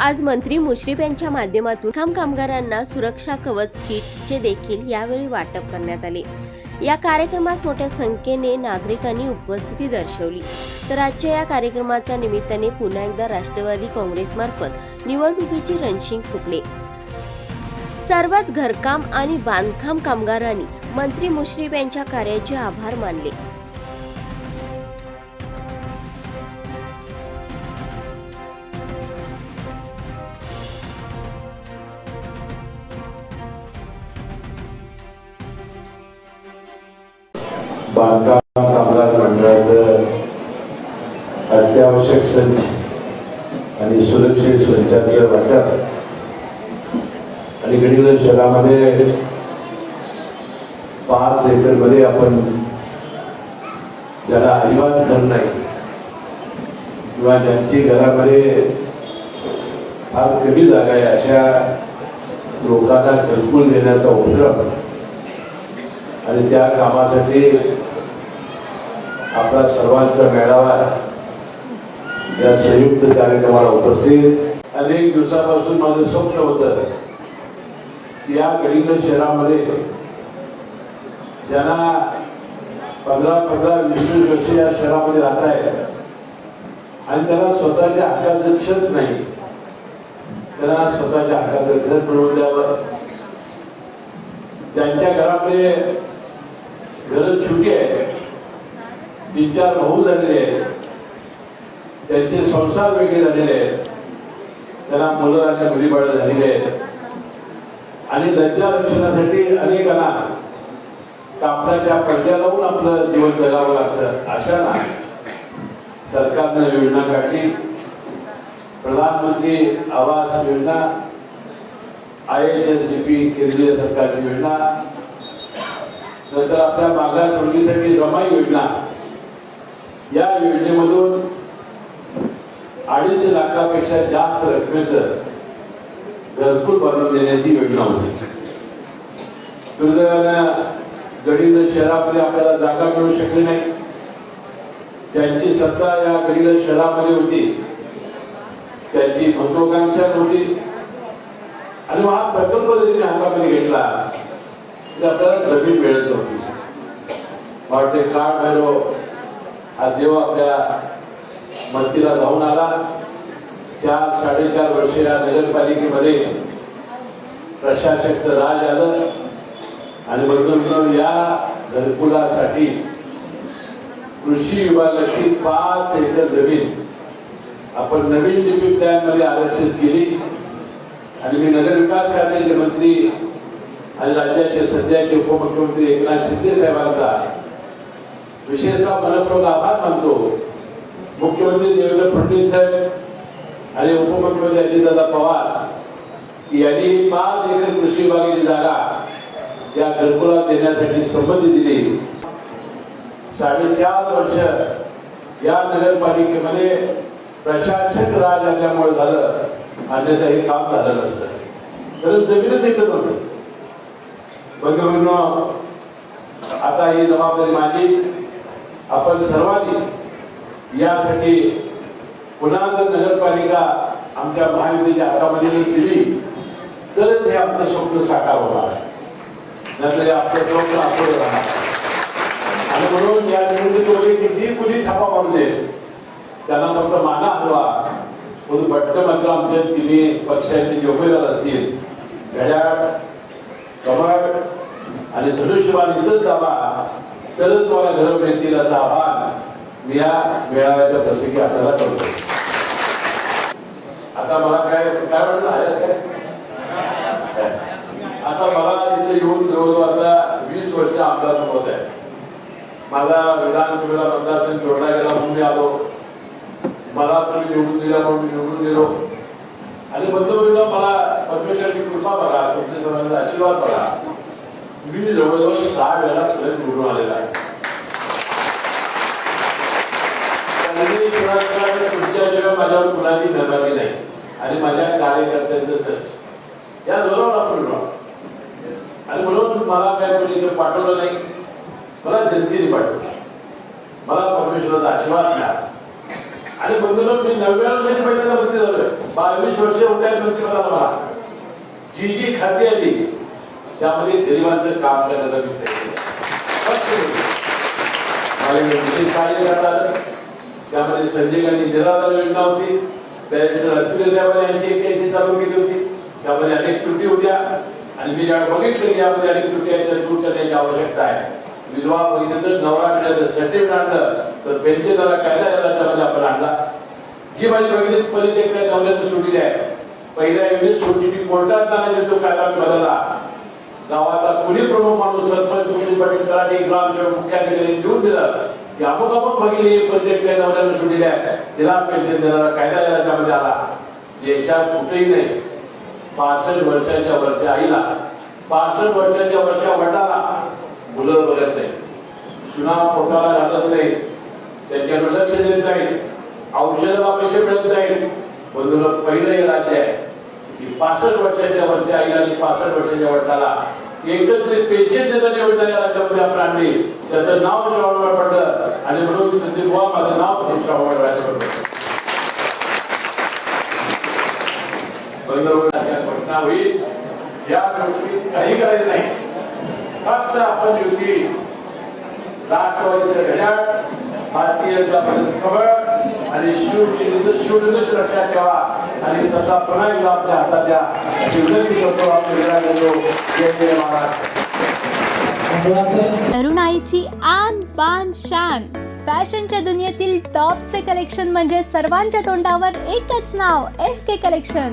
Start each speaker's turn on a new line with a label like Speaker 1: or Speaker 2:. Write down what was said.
Speaker 1: आज मंत्री मुश्रीफ यांच्या माध्यमातून खाम कामगारांना सुरक्षा कवच किटचे देखील यावेळी वाटप करण्यात आले. या कार्यक्रमास मोठ्या संख्येने नागरिकांनी उपस्थिती दर्शवली. तर आजच्या या कार्यक्रमाच्या निमित्ताने पुन्हा एकदा राष्ट्रवादी काँग्रेसमार्फत निवडणुकीची रणशिंग फुटले सर्वच घरकाम आणि बांधकाम कामगारांनी मंत्री मुश्रीफ यांच्या कार्याचे आभार मानले.
Speaker 2: बांधकाम कामगार मंडळाचं अत्यावश्यक संच आणि सुरक्षित संचाचं वाटप. आणि शहरामध्ये पाच एकरमध्ये आपण ज्याला अजिबात घर नाही किंवा ज्यांची घरामध्ये फार कमी जागा आहे अशा लोकांना घरकुल देण्याचा उपक्रम आणि त्या कामासाठी आपला सर्वांचा मेळावा या संयुक्त कार्यक्रमाला उपस्थित. अनेक दिवसापासून माझं स्वप्न होतं या गडिंग्लज शहरामध्ये ज्यांना पंधरा पंधरा वीस वीस वर्ष या शहरामध्ये राहत आहे आणि त्यांना स्वतःच्या हक्काचं छत नाही त्यांना स्वतःच्या हक्काचं घर मिळवून द्यावं. त्यांच्या घरामध्ये घर छोटी आहे. तीन चार भाऊ झालेले आहेत. त्यांचे संसार वेगळे झालेले आहेत. त्यांना मुलं आणि मुलीबाळ झालेले आहेत. आणि त्यांच्या रक्षणासाठी अनेकांना कापडाच्या पडद्या लावून आपलं जीवन जगावं लागतं अशाना सरकारनं योजना काढली. प्रधानमंत्री Awas Yojana I H S D P केंद्रीय सरकारची योजना नंतर आपल्या मागास वर्गीसाठी रमाई योजना. या योजनेमधून अडीच लाखापेक्षा जास्त रकमेचं घरकुल बनवून देण्याची योजना होती. दुर्दैवानं गडिंग्लज शहरामध्ये आपल्याला जागा मिळू शकली नाही. त्यांची सत्ता या गडील शहरामध्ये होती त्यांची महत्वाकांक्षा होती आणि हा प्रकल्प जरी हातामध्ये घेतला तर आपल्याला जमीन मिळत नव्हती. वाटते काळ भैरव हा देव आपल्या मतीला जाऊन आला चार साडेचार वर्ष या नगरपालिकेमध्ये प्रशासकचं राज आलं आणि म्हणून या घरकुलासाठी कृषी विभागाची पाच एकर जमीन आपण नवीन डीपी प्लॅनमध्ये आरक्षित केली. आणि मी नगर विकास खात्याचे मंत्री आणि राज्याचे सध्याचे उपमुख्यमंत्री एकनाथ शिंदे साहेबांचा विशेषतः मनपूर्वक आभार मानतो. मुख्यमंत्री देवेंद्र फडणवीस साहेब आणि उपमुख्यमंत्री अजितदादा पवार यांनी पाच एकर कृषी विभागाची जागा या घरकुला देण्यासाठी संमती दिली. साडेचार वर्ष या नगरपालिकेमध्ये प्रशासक राज आल्यामुळे झालं. अन्यथा हे काम झालं नसतं. तर जमीनच एकच होतं. बघून आता ही जबाबदारी माझी. आपण सर्वांनी यासाठी पुन्हा जर नगरपालिका आमच्या महायुतीच्या हातामध्ये जर दिली तरच हे आपलं स्वप्न साकार होणार आहे. नंतर हे आपलं स्वप्न आपण राहणार आणि म्हणून या निवडणुकीमध्ये किती कुणी थापा मारू त्यांना फक्त माना हलवा. म्हणून भट्ट मात्र आमच्या तिन्ही पक्षाचे जे उमेदवार असतील. घड्याळ आणि धनुष्यबाण इथंच दाबा तरच तुम्हाला घर मिळतील असं आव्हान मी या मेळाव्याच्या प्रसंगी आपल्याला करतो. आता मला काय काय म्हणलं काय आता मला इथे येऊन जवळजवळ आता वीस वर्ष आमदार होत आहे. माझा विधानसभेला मतदारसंघ जोडला गेला म्हणून मी आलो. मला तुम्ही निवडून दिला म्हणून मी निवडून गेलो आणि पंतप्रधान मला परमेश्वराची कृपा बघा तुमच्या सर्वांचा आशीर्वाद बघा. मी जवळजवळ सहा वेळा सलग निवडून आलेला आहे. त्यांनी कुणाच्या तुमच्याशिवाय माझ्यावर कुणाची धर्माची नाही. आणि माझ्या कार्यकर्त्यांचं कष्ट या जोरावर आपण आणि म्हणून मला काय म्हणजे पाठवलं नाही. मला जनतेने पाठवलं. मला परमेश्वराचा आशीर्वाद मिळाला आणि बंधुराव मी नव्याण्णवमध्ये पहिल्यांदा मंत्री झालोय. बावीस वर्ष होत्या मंत्री मला. जी जी खाती आली त्यामध्ये गरिबांचं काम करण्याचा मी प्रयत्न केला. करता आलं त्यामध्ये संजय गांधी निराधार योजना होती. त्यानंतर अतुल्य साहेबांनी ऐंशी एक्क्याऐंशी चालू केली होती. त्यामध्ये अनेक त्रुटी होत्या. आणि मी ज्यावेळी बघितलं की यामध्ये अनेक त्रुटी आहेत त्या दूर करण्याची आवश्यकता आहे. विधवा बघितलं तर नवरा मिळालं सर्टिफिकेट आणलं तर पेन्शनला कायदा झाला त्यामध्ये आपण आणला. जी माझी बघितली पहिले ते काय नवऱ्यानं सोडली आहे पहिल्या वेळेस सोडली कोर्टात जाण्याचा जो कायदा बदलला गावाचा कुणी प्रमुख माणूस सरपंच पोलीस पाटील तलाठी ग्रामसेवक मुख्याधिकारी देऊन दिलं की अमुक अमुक बघितले प्रत्येक नवऱ्याला नवऱ्यानं आहे तिला पेन्शन देणारा कायदा याच्यामध्ये आला. देशात कुठेही नाही. पासष्ट वर्षाच्या वरच्या आईला पासष्ट वर्षाच्या वरच्या वडिलाला मुलं बघत नाही. सुना पोटाला घालत नाही. त्यांच्याकडे लक्ष देत नाही. औषधाला पैसे मिळत नाही. बंधूला पहिलं हे राज्य आहे. की पासष्ट वर्षाच्या वरच्या आईला आणि पासष्ट वर्षाच्या वडिलाला एकत्रित पेन्शन देणारी योजना राज्यामध्ये आपण आणली त्याचं नाव श्रावणबाळ पडलं. आणि म्हणून संदीप बुवा माझं नाव हे राजे पडलं घटना होईल. या निवडणुकीत काही करायचं नाही. फक्त आपण युती. राष्ट्रवादीचं घड्याळ भारतीय जनता पक्षाचं कमळ आणि शिवसेनेचं शिवसेनेची लक्षात ठेवा. आणि सत्ता पुन्हा एकदा आपल्या हातात द्या. अशी विनंती करतो आपण विराज देतो जय जय महाराज.
Speaker 3: तरुणाईची आन बान शान. फॅशनच्या दुनियेतील टॉपचे कलेक्शन म्हणजे सर्वांच्या तोंडावर एकच नाव एस के कलेक्शन.